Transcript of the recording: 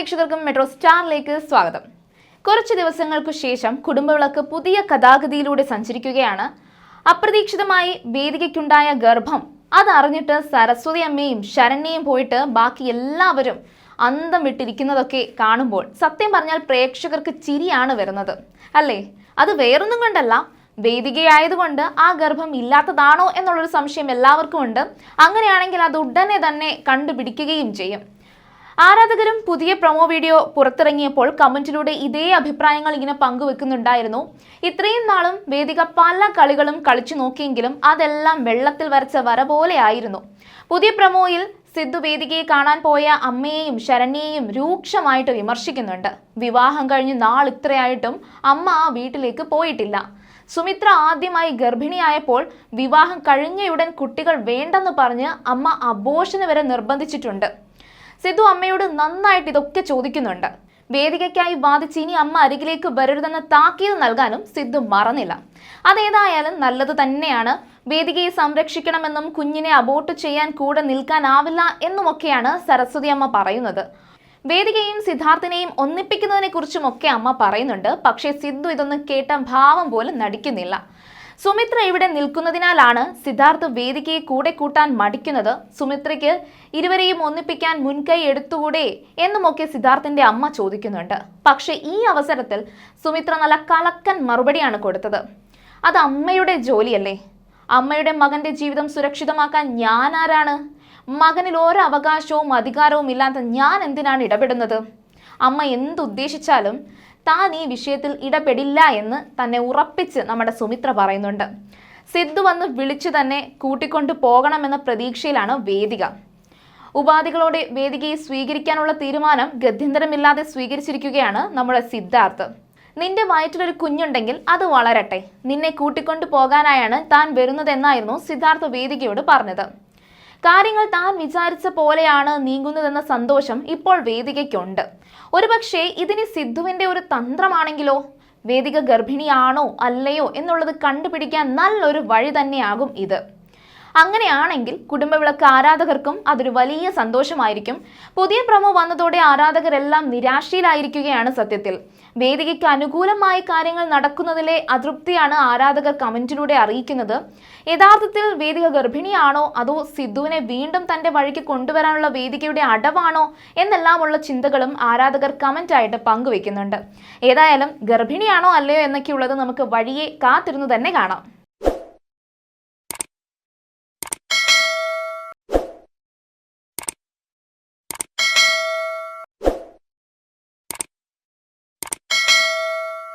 പ്രേക്ഷകർക്കും മെട്രോ സ്റ്റാറിലേക്ക് സ്വാഗതം. കുറച്ച് ദിവസങ്ങൾക്കു ശേഷം കുടുംബവിളക്ക് പുതിയ കഥാഗതിയിലൂടെ സഞ്ചരിക്കുകയാണ്. അപ്രതീക്ഷിതമായി വേദികയ്ക്കുണ്ടായ ഗർഭം അതറിഞ്ഞിട്ട് സരസ്വതി അമ്മയും ശരണ്യയും പോയിട്ട് ബാക്കി എല്ലാവരും അന്തം വിട്ടിരിക്കുന്നതൊക്കെ കാണുമ്പോൾ സത്യം പറഞ്ഞാൽ പ്രേക്ഷകർക്ക് ചിരിയാണ് വരുന്നത്. അല്ലേ? അത് വേറൊന്നും കൊണ്ടല്ല. വേദികയായതുകൊണ്ട് ആ ഗർഭം ഇല്ലാത്തതാണോ എന്നുള്ളൊരു സംശയം എല്ലാവർക്കും ഉണ്ട്. അങ്ങനെയാണെങ്കിൽ അത് ഉടനെ തന്നെ കണ്ടുപിടിക്കുകയും ചെയ്യും. ആരാധകരും പുതിയ പ്രൊമോ വീഡിയോ പുറത്തിറങ്ങിയപ്പോൾ കമന്റിലൂടെ ഇതേ അഭിപ്രായങ്ങൾ ഇങ്ങനെ പങ്കുവെക്കുന്നുണ്ടായിരുന്നു. ഇത്രയും നാളും വേദിക പല കളികളും കളിച്ചു നോക്കിയെങ്കിലും അതെല്ലാം വെള്ളത്തിൽ വരച്ച വര പോലെയായിരുന്നു. പുതിയ പ്രൊമോയിൽ സിദ്ധു വേദികയെ കാണാൻ പോയ അമ്മയെയും ശരണ്യയെയും രൂക്ഷമായിട്ട് വിമർശിക്കുന്നുണ്ട്. വിവാഹം കഴിഞ്ഞ് നാൾ ഇത്രയായിട്ടും അമ്മ ആ വീട്ടിലേക്ക് പോയിട്ടില്ല. സുമിത്ര ആദ്യമായി ഗർഭിണിയായപ്പോൾ വിവാഹം കഴിഞ്ഞയുടൻ കുട്ടികൾ വേണ്ടെന്ന് പറഞ്ഞ് അമ്മ അബോഷന് വരെ നിർബന്ധിച്ചിട്ടുണ്ട്. സിദ്ധു അമ്മയോട് നന്നായിട്ട് ഇതൊക്കെ ചോദിക്കുന്നുണ്ട്. വേദികയ്ക്കായി വാദിച്ച് ഇനി അമ്മ അരികിലേക്ക് വരരുതെന്ന് താക്കീത് നൽകാനും സിദ്ധു മറന്നില്ല. അതേതായാലും നല്ലത് തന്നെയാണ്. വേദികയെ സംരക്ഷിക്കണമെന്നും കുഞ്ഞിനെ അബോട്ട് ചെയ്യാൻ കൂടെ നിൽക്കാനാവില്ല എന്നുമൊക്കെയാണ് സരസ്വതി അമ്മ പറയുന്നത്. വേദികയും സിദ്ധാർത്ഥിനെയും ഒന്നിപ്പിക്കുന്നതിനെ കുറിച്ചുമൊക്കെ അമ്മ പറയുന്നുണ്ട്. പക്ഷേ സിദ്ധു ഇതൊന്നും കേട്ട ഭാവം പോലും നടിക്കുന്നില്ല. സുമിത്ര ഇവിടെ നിൽക്കുന്നതിനാലാണ് സിദ്ധാർത്ഥ് വേദികയെ കൂടെ കൂട്ടാൻ മടിക്കുന്നത്. സുമിത്രയ്ക്ക് ഇരുവരെയും ഒന്നിപ്പിക്കാൻ മുൻകൈ എടുത്തുകൂടെ എന്നുമൊക്കെ സിദ്ധാർത്ഥിന്റെ അമ്മ ചോദിക്കുന്നുണ്ട്. പക്ഷേ ഈ അവസരത്തിൽ സുമിത്ര നല്ല കലക്കൻ മറുപടിയാണ് കൊടുത്തത്. അത് അമ്മയുടെ ജോലിയല്ലേ? അമ്മയുടെ മകന്റെ ജീവിതം സുരക്ഷിതമാക്കാൻ ഞാൻ ആരാണ്? മകനിൽ ഓരോ അവകാശവും അധികാരവും ഇല്ലാത്ത ഞാൻ എന്തിനാണ് ഇടപെടുന്നത്? അമ്മ എന്തുദ്ദേശിച്ചാലും താൻ ഈ വിഷയത്തിൽ ഇടപെടില്ല എന്ന് തന്നെ ഉറപ്പിച്ച് നമ്മുടെ സുമിത്ര പറയുന്നുണ്ട്. സിദ്ധു വന്ന് വിളിച്ചു തന്നെ കൂട്ടിക്കൊണ്ടു പോകണമെന്ന പ്രതീക്ഷയിലാണ് വേദിക. ഉപാധികളോടെ വേദികയെ സ്വീകരിക്കാനുള്ള തീരുമാനം ഗത്യന്തരമില്ലാതെ സ്വീകരിച്ചിരിക്കുകയാണ് നമ്മുടെ സിദ്ധാർത്ഥ്. നിന്റെ വയറ്റിലൊരു കുഞ്ഞുണ്ടെങ്കിൽ അത് വളരട്ടെ. നിന്നെ കൂട്ടിക്കൊണ്ടു പോകാനായാണ് താൻ വരുന്നതെന്നായിരുന്നു സിദ്ധാർത്ഥ വേദികയോട് പറഞ്ഞത്. കാര്യങ്ങൾ താൻ വിചാരിച്ച പോലെയാണ് നീങ്ങുന്നതെന്ന സന്തോഷം ഇപ്പോൾ വേദികയ്ക്കുണ്ട്. ഒരുപക്ഷെ ഇതിന് സിദ്ധുവിന്റെ ഒരു തന്ത്രമാണെങ്കിലോ? വേദിക ഗർഭിണിയാണോ അല്ലയോ എന്നുള്ളത് കണ്ടുപിടിക്കാൻ നല്ലൊരു വഴി തന്നെയാകും ഇത്. അങ്ങനെയാണെങ്കിൽ കുടുംബവിളക്ക് ആരാധകർക്കും അതൊരു വലിയ സന്തോഷമായിരിക്കും. പുതിയ പ്രമോ വന്നതോടെ ആരാധകരെല്ലാം നിരാശയിലായിരിക്കുകയാണ് സത്യത്തിൽ. വേദികയ്ക്ക് അനുകൂലമായ കാര്യങ്ങൾ നടക്കുന്നതിലെ അതൃപ്തിയാണ് ആരാധകർ കമന്റിലൂടെ അറിയിക്കുന്നത്. യഥാർത്ഥത്തിൽ വേദിക ഗർഭിണിയാണോ? അതോ സിദ്ധുവിനെ വീണ്ടും തന്റെ വഴിക്ക് കൊണ്ടുവരാനുള്ള വേദികയുടെ അടവാണോ? എന്നെല്ലാമുള്ള ചിന്തകളും ആരാധകർ കമന്റായിട്ട് പങ്കുവെക്കുന്നുണ്ട്. ഏതായാലും ഗർഭിണിയാണോ അല്ലയോ എന്നൊക്കെയുള്ളത് നമുക്ക് വഴിയെ കാത്തിരുന്നു തന്നെ കാണാം.